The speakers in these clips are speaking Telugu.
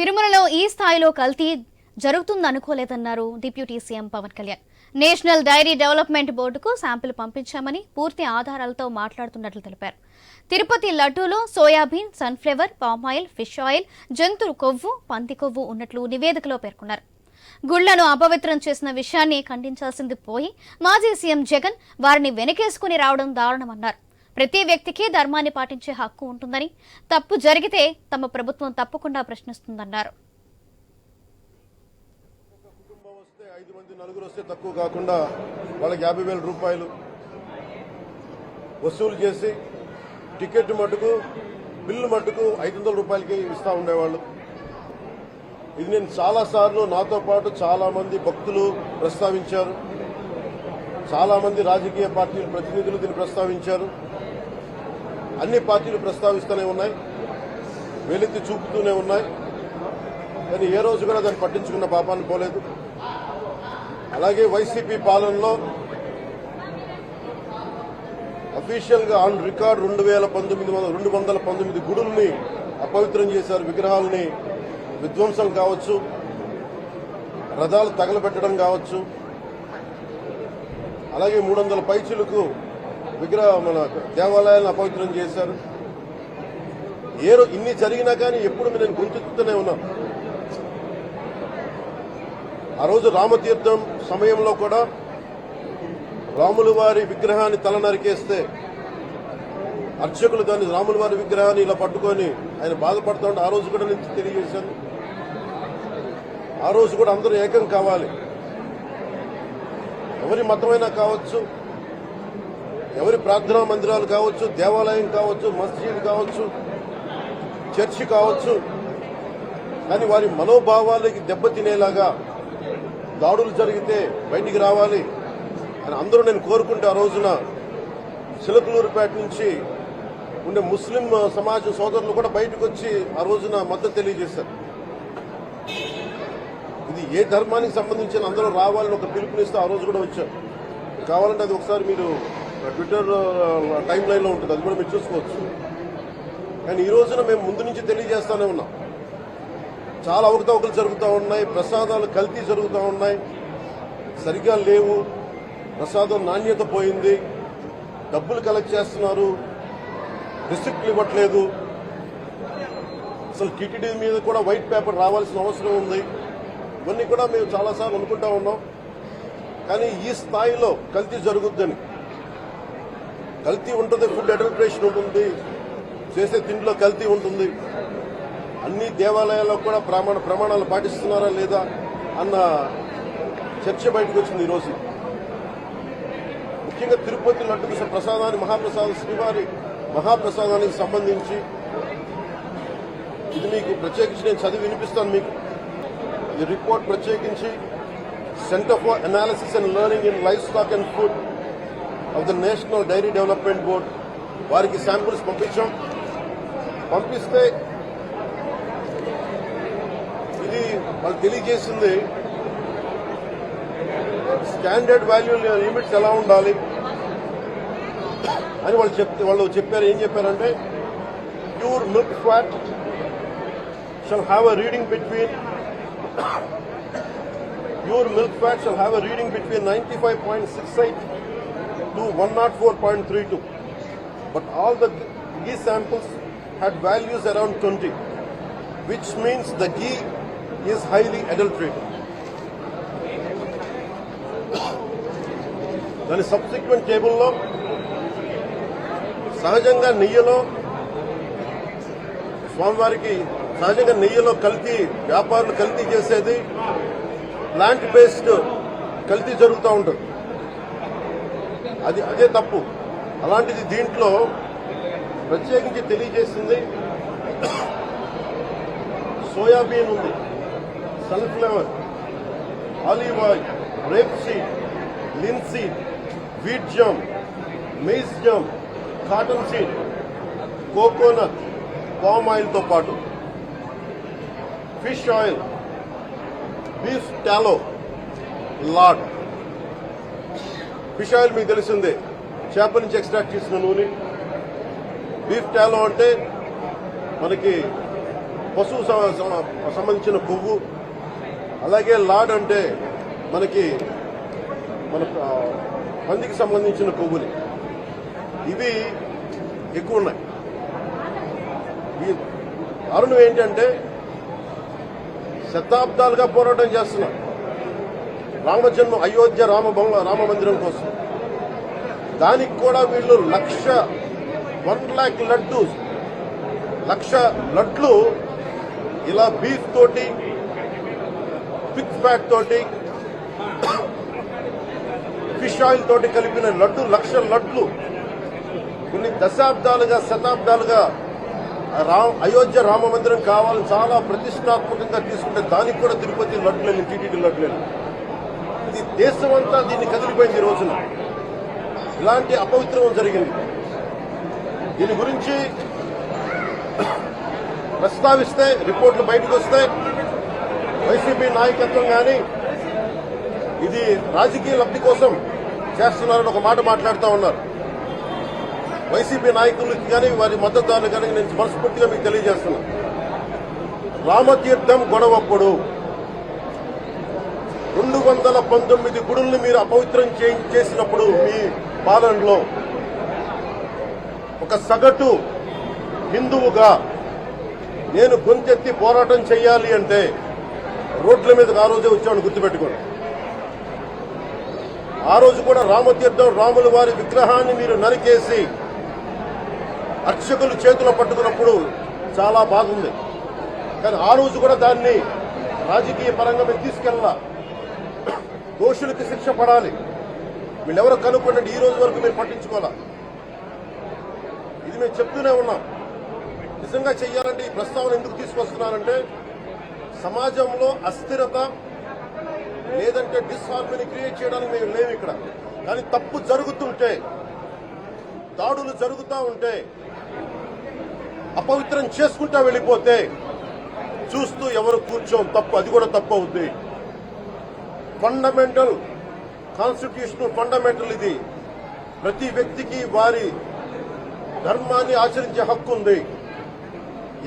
తిరుమలలో ఈ స్థాయిలో కల్తీ జరుగుతుందనుకోలేదన్నారు deputy CM Pawan Kalyan. National dairy development బోర్డుకు శాంపిల్ పంపించామని పూర్తి ఆధారాలతో మాట్లాడుతున్నట్లు తెలిపారు. తిరుపతి లడ్డూలో soybean sunflower palm oil fish oil జంతు కొవ్వు పంది కొవ్వు ఉన్నట్లు నివేదికలో పేర్కొన్నారు. గుళ్ళను అపవిత్రం చేసిన విషయాన్ని ఖండించాల్సింది పోయి మాజీ సీఎం జగన్ వారిని వెనకేసుకుని రావడం దారుణమన్నారు. ప్రతి వ్యక్తికి ధర్మాన్ని పాటించే హక్కు ఉంటుందని తప్పు జరిగితే తమ ప్రభుత్వం తప్పకుండా ప్రశ్నిస్తుందన్నారు. కుటుంబం వస్తే ఐదు మంది నలుగురు వస్తే తక్కువ కాకుండా వాళ్ళకి యాభై వేల రూపాయలు వసూలు చేసి టికెట్ మటుకు బిల్లు మటుకు ఐదు వందల రూపాయలకి ఇస్తా ఉండేవాళ్ళు. ఇది నేను చాలా సార్లు నాతో పాటు చాలా మంది భక్తులు ప్రస్తావించారు. చాలా మంది రాజకీయ పార్టీల ప్రతినిధులు దీన్ని ప్రస్తావించారు. అన్ని పార్టీలు ప్రస్తావిస్తూనే ఉన్నాయి. వెలితి చూపుతూనే ఉన్నాయి. కానీ ఏ రోజు కూడా దాన్ని పట్టించుకున్న పాపాన్ని పోలేదు. అలాగే వైసీపీ పాలనలో అఫీషియల్గా ఆన్ రికార్డ్ రెండు వేల పంతొమ్మిది వందల రెండు వందల పంతొమ్మిది గుడుల్ని అపవిత్రం చేశారు. విగ్రహాలని విధ్వంసం కావచ్చు రథాలు తగలబెట్టడం కావచ్చు. అలాగే మూడు వందల పైచులకు విగ్రహ మన దేవాలయాలను అపవిత్రం చేశారు. ఏ రో- ఇన్ని జరిగినా కానీ ఎప్పుడు నేను గుర్తుతూనే ఉన్నాను ఆ రోజు రామతీర్థం సమయంలో కూడా రాములు వారి విగ్రహాన్ని తల నరికేస్తే అర్చకులు దాన్ని రాములు వారి విగ్రహాన్ని ఇలా పట్టుకొని ఆయన బాధపడుతూ ఉంటే ఆ రోజు కూడా నేను తెలియజేశాను. ఆ రోజు కూడా అందరూ ఏకం కావాలి. ఎవరి మతమైనా కావచ్చు ఎవరి ప్రార్థనా మందిరాలు కావచ్చు దేవాలయం కావచ్చు మస్జిద్ కావచ్చు చర్చి కావచ్చు కానీ వారి మనోభావాలకి దెబ్బతినేలాగా దాడులు జరిగితే బయటికి రావాలి అని అందరూ నేను కోరుకుంటే ఆ రోజున చిలకలూరుపేట నుంచి ఉండే ముస్లిం సమాజ సోదరులు కూడా బయటకు వచ్చి ఆ రోజున మద్దతు తెలియజేశారు. ఇది ఏ ధర్మానికి సంబంధించిన అందరూ రావాలని ఒక పిలుపునిస్తే ఆ రోజు కూడా వచ్చారు. కావాలంటే అది ఒకసారి మీరు ట్విట్టర్ టైం లైన్లో ఉంటుంది. అది కూడా మీరు చూసుకోవచ్చు. కానీ ఈ రోజున మేము ముందు నుంచి తెలియజేస్తానే ఉన్నాం. చాలా అవకతవకలు జరుగుతూ ఉన్నాయి. ప్రసాదాలు కల్తీ జరుగుతూ ఉన్నాయి. సరిగ్గా లేవు. ప్రసాదం నాణ్యత పోయింది. డబ్బులు కలెక్ట్ చేస్తున్నారు. రిసిప్ట్లు ఇవ్వట్లేదు. అసలు టీటీడీ మీద కూడా వైట్ పేపర్ రావాల్సిన అవసరం ఉంది. ఇవన్నీ కూడా మేము చాలాసార్లు అనుకుంటా ఉన్నాం. కానీ ఈ స్థాయిలో కల్తీ జరుగుద్దని కల్తీ ఉంటుంది ఫుడ్ అడల్ట్రేషన్ ఉంటుంది. చేసే తిండిలో కల్తీ ఉంటుంది. అన్ని దేవాలయాల్లో కూడా ప్రమాణ ప్రమాణాలు పాటిస్తున్నారా లేదా అన్న చర్చ బయటకు వచ్చింది ఈరోజు. ముఖ్యంగా తిరుపతి లడ్డు ప్రసాదాన్ని మహాప్రసాద శ్రీవారి మహాప్రసాదానికి సంబంధించి ఇది మీకు ప్రత్యేకించి నేను చదివి వినిపిస్తాను మీకు. ఈ రిపోర్ట్ ప్రత్యేకించి centre for analysis and learning in livestock and food. Of the national dairy development board వారికి శాంపుల్స్ పంపించాం. పంపిస్తే ఇది వాళ్ళు తెలియజేసింది స్టాండర్డ్ వాల్యూ లిమిట్స్ ఎలా ఉండాలి అని వాళ్ళు చెప్తే వాళ్ళు చెప్పారు. ఏం చెప్పారంటే pure milk fat shall have a reading between pure milk fat shall have a reading between ninety five point six eight to one naught four point three two but all the ghee samples had values around 20, which means the ghee is highly adulterated. దాని సబ్సిక్వెంట్ టేబుల్లో సహజంగా నెయ్యిలో స్వామివారికి సహజంగా నెయ్యిలో కల్తీ వ్యాపారులు కల్తీ చేసేది ప్లాంట్ బేస్డ్ కల్తీ జరుగుతూ ఉంటుంది అది అదే తప్పు. అలాంటిది దీంట్లో ప్రత్యేకించి తెలియజేసింది సోయాబీన్ ఉంది. Sunflower olive oil rapeseed linseed wheat germ maize germ cottonseed coconut palm ఆయిల్తో పాటు fish oil beef tallow lard. Fish oil మీకు తెలిసిందే. చేప నుంచి ఎక్స్ట్రాక్ట్ చేసిన నూనె. బీఫ్ టాలో అంటే మనకి పశువు సంబంధించిన కొవ్వు అలాగే లాడ్ అంటే మనకి మన పందికి సంబంధించిన కొవ్వులు ఇవి ఎక్కువ ఉన్నాయి. ఈ కారణం ఏంటంటే శతాబ్దాలుగా పోరాటం చేస్తున్నాం రామజన్మ అయోధ్య రామ రామ మందిరం కోసం. దానికి కూడా వీళ్ళు లక్ష వన్ ల్యాక్ లడ్డు లక్ష లడ్లు ఇలా బీఫ్ తోటి పిక్ ప్యాక్ తోటి ఫిష్ ఆయిల్ తోటి కలిపిన లడ్డు లక్ష లడ్లు. కొన్ని దశాబ్దాలుగా శతాబ్దాలుగా రామ్ అయోధ్య రామ మందిరం కావాలని చాలా ప్రతిష్టాత్మకంగా తీసుకుంటే దానికి కూడా తిరుపతి లడ్లు టీటీడీ లడ్లు. దేశం అంతా దీన్ని కదిలిపోయింది ఈ రోజున. ఇలాంటి అపవిత్రం జరిగింది. దీని గురించి ప్రస్తావిస్తే రిపోర్ట్లు బయటకు వస్తే వైసీపీ నాయకత్వం కానీ ఇది రాజకీయ లబ్ధి కోసం చేస్తున్నారని ఒక మాట మాట్లాడుతూ ఉన్నారు. వైసీపీ నాయకులకి కానీ వారి మద్దతుదారులు కానీ నేను మనస్ఫూర్తిగా మీకు తెలియజేస్తున్నా. రామతీర్థం గొడవప్పుడు రెండు వందల పంతొమ్మిది గుడుల్ని మీరు అపవిత్రం చేసినప్పుడు మీ పాలనలో ఒక సగటు హిందువుగా నేను గొంతెత్తి పోరాటం చేయాలి అంటే రోడ్ల మీదకి ఆ రోజే వచ్చామని గుర్తుపెట్టుకోండి. ఆ రోజు కూడా రామతీర్థం రాముల వారి విగ్రహాన్ని మీరు నరికేసి అర్చకులు చేతులు పట్టుకున్నప్పుడు చాలా బాగుంది. కానీ ఆ రోజు కూడా దాన్ని రాజకీయ పరంగా మేము తీసుకెళ్ళాలి. దోషులకి శిక్ష పడాలి. వీళ్ళెవరో కనుక్కుంటే ఈ రోజు వరకు మీరు పట్టించుకోవాలా? ఇది మేము చెప్తూనే ఉన్నాం. నిజంగా చెయ్యాలంటే ఈ ప్రస్తావన ఎందుకు తీసుకొస్తున్నానంటే సమాజంలో అస్థిరత లేదంటే డిస్హార్మోని క్రియేట్ చేయడానికి మేము లేవు ఇక్కడ. కానీ తప్పు జరుగుతుంటే దాడులు జరుగుతూ ఉంటే అపవిత్రం చేసుకుంటా వెళ్ళిపోతే చూస్తూ ఎవరు కూర్చోం తప్పు అది కూడా తప్పు అవుద్ది. ఫండమెంటల్ కాన్స్టిట్యూషన్ ఫండమెంటల్ ఇది. ప్రతి వ్యక్తికి వారి ధర్మాన్ని ఆచరించే హక్కు ఉంది.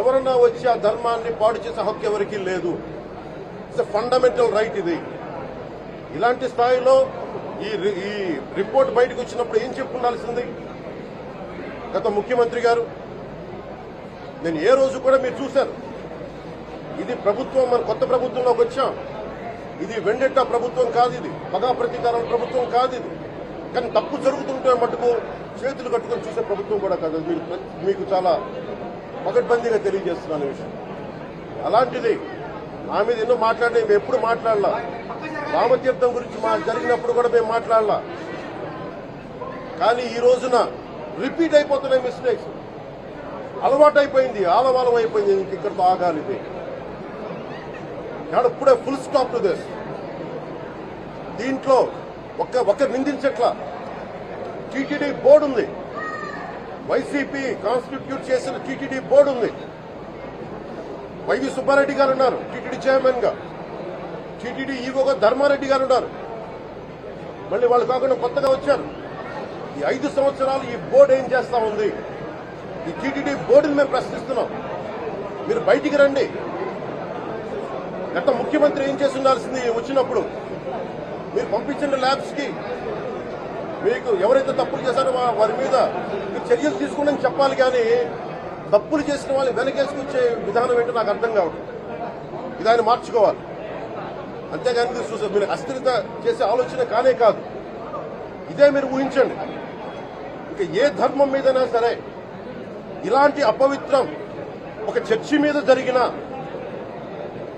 ఎవరన్నా వచ్చి ఆ ధర్మాన్ని పాడు చేసే హక్కు ఎవరికీ లేదు. ఇట్స్ ఫండమెంటల్ రైట్ ఇది. ఇలాంటి స్థాయిలో ఈ ఈ రిపోర్ట్ బయటకు వచ్చినప్పుడు ఏం చెప్పుకుండాల్సింది గత ముఖ్యమంత్రి గారు నేను ఏ రోజు కూడా మీరు చూశారు. ఇది ప్రభుత్వం మన కొత్త ప్రభుత్వంలోకి వచ్చాం. ఇది వెండెట్ట ప్రభుత్వం కాదు ఇది. పగా ప్రతీకారం ప్రభుత్వం కాదు ఇది. కానీ తప్పు జరుగుతుంటే మటుకు చేతులు కట్టుకొని చూసే ప్రభుత్వం కూడా కాదు. మీరు మీకు చాలా పగడ్బందీగా తెలియజేస్తున్నాను విషయం. అలాంటిది నా మీద ఎన్నో మాట్లాడినా మేము ఎప్పుడు మాట్లాడలా. రామతీర్థం గురించి మా జరిగినప్పుడు కూడా మేము మాట్లాడలా. కానీ ఈ రోజున రిపీట్ అయిపోతున్నాయి మిస్టేక్స్. అలవాటు అయిపోయింది ఆలవాలం అయిపోయింది ఇంక ఇక్కడితో ఆగాలి. ఇది ఇప్పుడే ఫుల్ స్టాప్ టు దిస్ దీంట్లో ఒక్క ఒక్క నిందించట్లా. టీటీడీ బోర్డు ఉంది. వైసీపీ కాన్స్టిట్యూట్ చేసిన టీటీడీ బోర్డు ఉంది. వైవి సుబ్బారెడ్డి గారు ఉన్నారు టీటీడీ చైర్మన్గా టీటీడీ ఈవోగా ధర్మారెడ్డి గారు ఉన్నారు. మళ్ళీ వాళ్ళు కాకుండా కొత్తగా వచ్చారు. ఈ ఐదు సంవత్సరాలు ఈ బోర్డు ఏం చేస్తా ఉంది? ఈ టీటీడీ బోర్డుని మేము ప్రశ్నిస్తున్నాం. మీరు బయటికి రండి. గత ముఖ్యమంత్రి ఏం చేసి ఉండాల్సింది వచ్చినప్పుడు. మీరు పంపించిన ల్యాబ్స్కి మీకు ఎవరైతే తప్పులు చేశారో వారి మీద మీరు చర్యలు తీసుకోండి చెప్పాలి కానీ తప్పులు చేసిన వాళ్ళని వెనకేసుకొచ్చే విధానం ఏంటో నాకు అర్థం కావడం ఇదాన్ని మార్చుకోవాలి. అంతేగాని మీరు చూసారు మీరు అస్థిరత చేసే ఆలోచన కానే కాదు. ఇదే మీరు ఊహించండి. ఇక ఏ ధర్మం మీదైనా సరే ఇలాంటి అపవిత్రం ఒక చర్చి మీద జరిగిన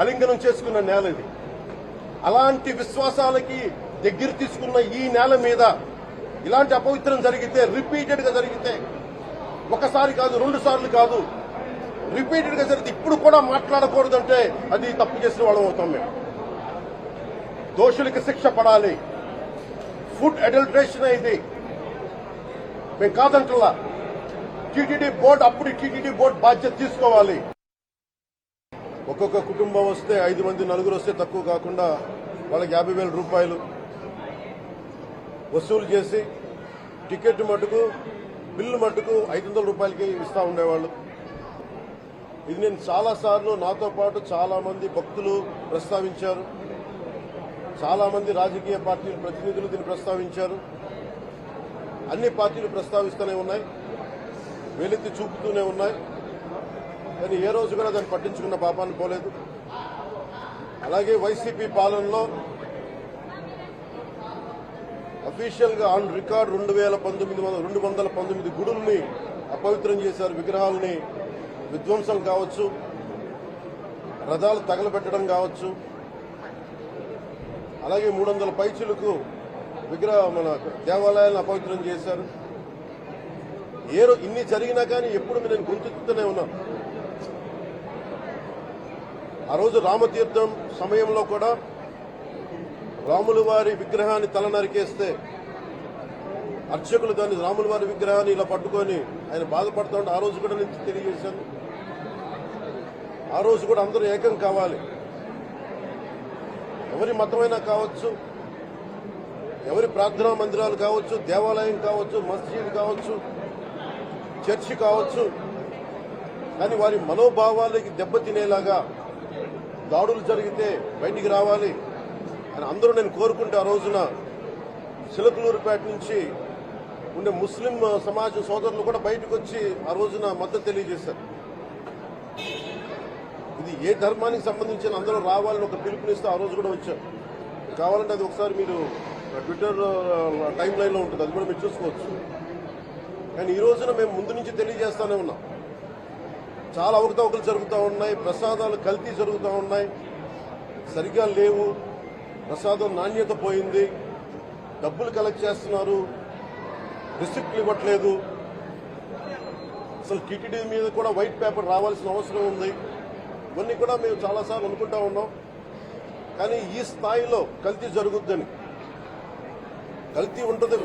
అలింగనం చేసుకున్న నేల ఇది. అలాంటి విశ్వాసాలకి దగ్గర తీసుకున్న ఈ నేల మీద ఇలాంటి అపవిత్రం జరిగితే రిపీటెడ్గా జరిగితే ఒకసారి కాదు రెండు సార్లు కాదు రిపీటెడ్గా జరిగితే ఇప్పుడు కూడా మాట్లాడకూడదంటే అది తప్పు చేసిన వాళ్ళం అవుతాం మేము. దోషులకి శిక్ష పడాలి. ఫుడ్ అడల్ట్రేషన్ అయింది మేము కాదంటలా. టీటీడీ బోర్డు అప్పుడు టీటీడీ బోర్డు బాధ్యత తీసుకోవాలి. ఒక్కొక్క కుటుంబం వస్తే ఐదు మంది నలుగురు వస్తే తక్కువ కాకుండా వాళ్ళకి యాభై వేల రూపాయలు వసూలు చేసి టికెట్ మటుకు బిల్లు మటుకు ఐదు వందల రూపాయలకి ఇస్తా ఉండేవాళ్ళు. ఇది నేను చాలా సార్లు నాతో పాటు చాలామంది భక్తులు ప్రస్తావించారు. చాలామంది రాజకీయ పార్టీల ప్రతినిధులు దీన్ని ప్రస్తావించారు. అన్ని పార్టీలు ప్రస్తావిస్తూనే ఉన్నాయి. వేలెత్తి చూపుతూనే ఉన్నాయి. కానీ ఏ రోజు కూడా దాన్ని పట్టించుకున్న పాపాన్ని పోలేదు. అలాగే వైసీపీ పాలనలో అఫీషియల్గా ఆన్ రికార్డ్ రెండు వేల పంతొమ్మిది వందల రెండు వందల పంతొమ్మిది గుడుల్ని అపవిత్రం చేశారు. విగ్రహాలని విధ్వంసం కావచ్చు రథాలు తగలబెట్టడం కావచ్చు అలాగే మూడు వందల పైచులకు విగ్రహ మన దేవాలయాలను అపవిత్రం చేశారు. ఏ ఇన్ని జరిగినా కానీ ఎప్పుడు నేను గుర్తుతూనే ఉన్నాను ఆ రోజు రామతీర్థం సమయంలో కూడా రాములు వారి విగ్రహాన్ని తల నరికేస్తే అర్చకులు దాన్ని రాములు వారి విగ్రహాన్ని ఇలా పట్టుకొని ఆయన బాధపడుతుంటే ఆ రోజు కూడా నేను తెలియజేశాను. ఆ రోజు కూడా అందరూ ఏకం కావాలి. ఎవరి మతమైనా కావచ్చు ఎవరి ప్రార్థనా మందిరాలు కావచ్చు దేవాలయం కావచ్చు మస్జిద్ కావచ్చు చర్చి కావచ్చు కానీ వారి మనోభావాలకి దెబ్బతినేలాగా దాడులు జరిగితే బయటికి రావాలి అని అందరూ నేను కోరుకుంటే ఆ రోజున చిలకలూరుపేట నుంచి ఉండే ముస్లిం సమాజ సోదరులు కూడా బయటకు వచ్చి ఆ రోజున మద్దతు తెలియజేశారు. ఇది ఏ ధర్మానికి సంబంధించిన అందరూ రావాలని ఒక పిలుపునిస్తే ఆ రోజు కూడా వచ్చారు. కావాలంటే అది ఒకసారి మీరు ట్విట్టర్ టైం లైన్లో ఉంటుంది. అది కూడా మీరు చూసుకోవచ్చు. కానీ ఈ రోజున మేము ముందు నుంచి తెలియజేస్తానే ఉన్నాం. చాలా అవకతవకలు జరుగుతూ ఉన్నాయి ప్రసాదాలు కల్తీ జరుగుతూ ఉన్నాయి. సరిగ్గా లేవు. ప్రసాదం నాణ్యత పోయింది. డబ్బులు కలెక్ట్ చేస్తున్నారు. రిసిప్ట్లు ఇవ్వట్లేదు. అసలు టీటీడీ మీద కూడా వైట్ పేపర్ రావాల్సిన అవసరం ఉంది. ఇవన్నీ కూడా మేము చాలాసార్లు అనుకుంటా ఉన్నాం. కానీ ఈ స్థాయిలో కల్తీ జరుగుద్దని. కల్తీ ఉంటుంది.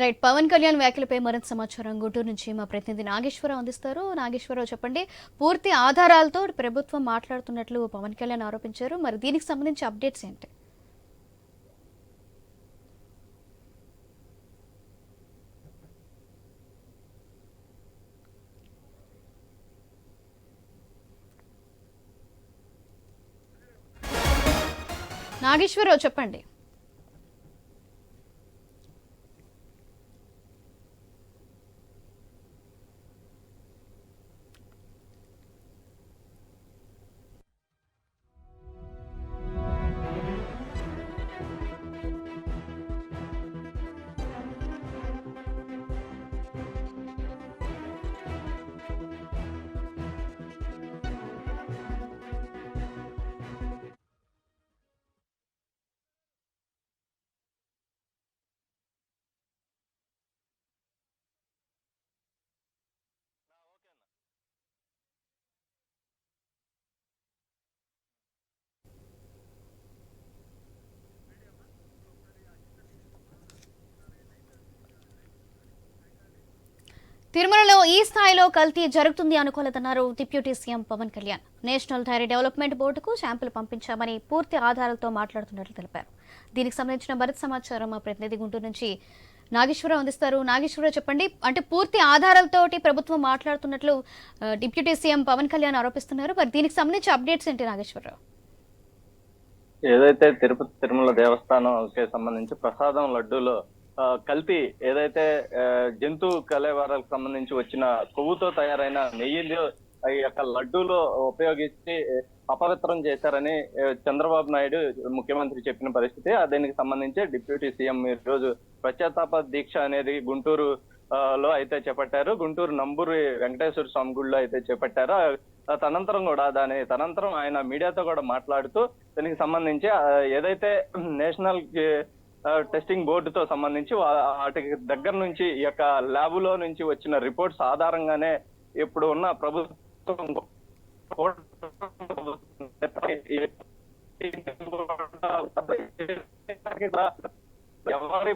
రైట్ పవన్ కళ్యాణ్ వ్యాఖ్యలపై మరింత సమాచారం. గుంటూరు నుంచి మా ప్రతినిధి నాగేశ్వరరావు అందిస్తారు. నాగేశ్వరరావు చెప్పండి పూర్తి ఆధారాలతో ప్రభుత్వం మాట్లాడుతున్నట్లు పవన్ కళ్యాణ్ ఆరోపించారు. మరి దీనికి సంబంధించి అప్డేట్స్ ఏంటి? నాగేశ్వరరావు చెప్పండి. తిరుమలలో ఈ స్థాయిలో కల్తీ జరుగుతుంది అనుకోలేదన్నారు deputy CM Pawan Kalyan. National dairy development బోర్డుకు శాంపుల్ పంపించామని పూర్తి ఆధారాలతో మాట్లాడుతున్నట్లు తెలిపారు. దీనికి సంబంధించిన మరింత సమాచారం మా ప్రతినిధి గుంటూరు నుంచి నాగేశ్వరరావు అందిస్తారు. నాగేశ్వరరావు చెప్పండి అంటే పూర్తి ఆధారాలతోటి ప్రభుత్వం మాట్లాడుతున్నట్లు డిప్యూటీ సీఎం పవన్ కళ్యాణ్ ఆరోపిస్తున్నారు. మరి దీనికి సంబంధించి అప్డేట్స్ ఏంటి నాగేశ్వరరావు? ఏదైతే తిరుపతి తిరుమల దేవస్థానంకి సంబంధించి ప్రసాదం లడ్డూలో కల్తీ ఏదైతే జంతు కలేవరాలకు సంబంధించి వచ్చిన కొవ్వుతో తయారైన నెయ్యిలో ఈ యొక్క లడ్డూలో ఉపయోగించి అపవిత్రం చేశారని చంద్రబాబు నాయుడు ముఖ్యమంత్రి చెప్పిన పరిస్థితి. దీనికి సంబంధించి డిప్యూటీ సీఎం ఈ రోజు పశ్చాత్తాప దీక్ష అనేది గుంటూరు లో అయితే చేపట్టారు. గుంటూరు నంబూరి వెంకటేశ్వర స్వామి గుడిలో అయితే చేపట్టారు. తనంతరం కూడా దాని తనంతరం ఆయన మీడియాతో కూడా మాట్లాడుతూ దీనికి సంబంధించి ఏదైతే నేషనల్ టెస్టింగ్ బోర్డుతో సంబంధించి వాటికి దగ్గర నుంచి ఈ యొక్క ల్యాబ్లో నుంచి వచ్చిన రిపోర్ట్స్ ఆధారంగానే ఇప్పుడు ఉన్న ప్రభుత్వం ఎవరి